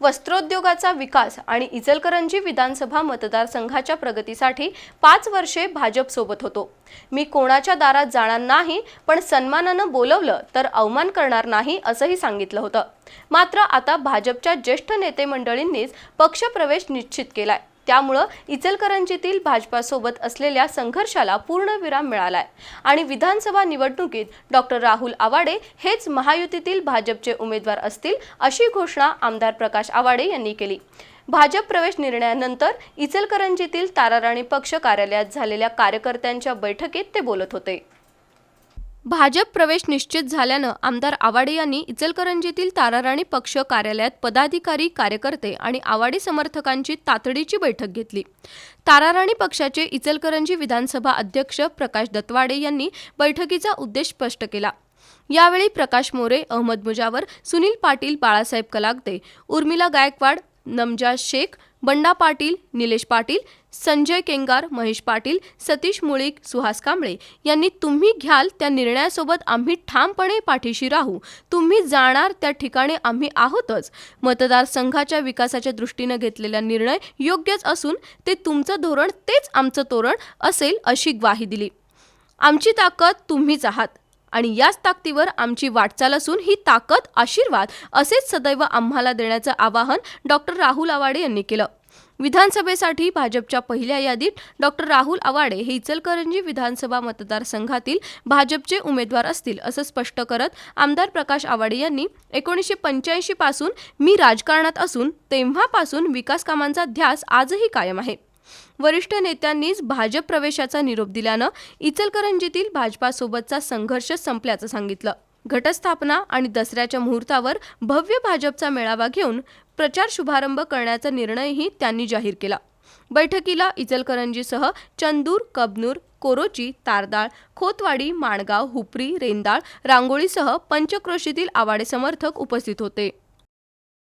वस्त्रोद्योगाचा विकास आणि इचलकरंजी विधानसभा मतदारसंघाच्या प्रगतीसाठी पाच वर्षे भाजपसोबत होतो. मी कोणाच्या दारात जाणार नाही पण सन्मानानं बोलवलं तर अवमान करणार नाही असंही सांगितलं होतं. मात्र आता भाजपच्या ज्येष्ठ नेते मंडळींनीच पक्षप्रवेश निश्चित केलाय. त्यामुळं इचलकरंजीतील भाजपासोबत असलेल्या संघर्षाला पूर्णविराम मिळालाय. आणि विधानसभा निवडणुकीत डॉक्टर राहुल आवाडे हेच महायुतीतील भाजपचे उमेदवार असतील अशी घोषणा आमदार प्रकाश आवाडे यांनी केली. भाजप प्रवेश निर्णयानंतर इचलकरंजीतील ताराराणी पक्ष कार्यालयात झालेल्या कार्यकर्त्यांच्या बैठकीत ते बोलत होते. भाजप प्रवेश निश्चित झाल्यानं आमदार आवाडे यांनी इचलकरंजीतील ताराराणी पक्ष कार्यालयात पदाधिकारी कार्यकर्ते आणि आवाडे समर्थकांची तातडीची बैठक घेतली. ताराराणी पक्षाचे इचलकरंजी विधानसभा अध्यक्ष प्रकाश दत्वाडे यांनी बैठकीचा उद्देश स्पष्ट केला. यावेळी प्रकाश मोरे अहमद मुजावर सुनील पाटील बाळासाहेब कलागते उर्मिला गायकवाड नमजा शेख बंडा पाटील निलेश पाटील संजय केंगार महेश पाटील सतीश मुळीक सुहास कांबळे यांनी तुम्ही घ्याल त्या निर्णयासोबत आम्ही ठामपणे पाठीशी राहू. तुम्ही जाणार त्या ठिकाणी आम्ही आहोतच. मतदारसंघाच्या विकासाच्या दृष्टीनं घेतलेला निर्णय योग्यच असून ते तुमचं धोरण तेच आमचं तोरण असेल अशी ग्वाही दिली. आमची ताकद तुम्हीच आहात आणि याच ताकदीवर आमची वाटचाल असून ही ताकद आशीर्वाद असेच सदैव आम्हाला देण्याचं आवाहन डॉक्टर राहुल आवाडे यांनी केलं. विधानसभेसाठी भाजपच्या पहिल्या यादीत डॉक्टर राहुल आवाडे हे इचलकरंजी विधानसभा मतदारसंघातील भाजपचे उमेदवार असतील असं स्पष्ट करत आमदार प्रकाश आवाडे यांनी एकोणीसशे पंच्याऐंशी पासून मी राजकारणात असून तेव्हापासून विकास कामांचा ध्यास आजही कायम आहे. वरिष्ठ नेत्यांनीच भाजप प्रवेशाचा निरोप दिल्यानं इचलकरंजीतील भाजपासोबतचा संघर्ष संपल्याचं सांगितलं. घटस्थापना आणि दसऱ्याच्या मुहूर्तावर भव्य भाजपचा मेळावा घेऊन प्रचार शुभारंभ करण्याचा निर्णयही त्यांनी जाहीर केला. बैठकीला इचलकरंजीसह चंदूर कबनूर कोरोची तारदाळ खोतवाडी माणगाव हुपरी रेंदाळ रांगोळीसह पंचक्रोशीतील आवाडे समर्थक उपस्थित होते.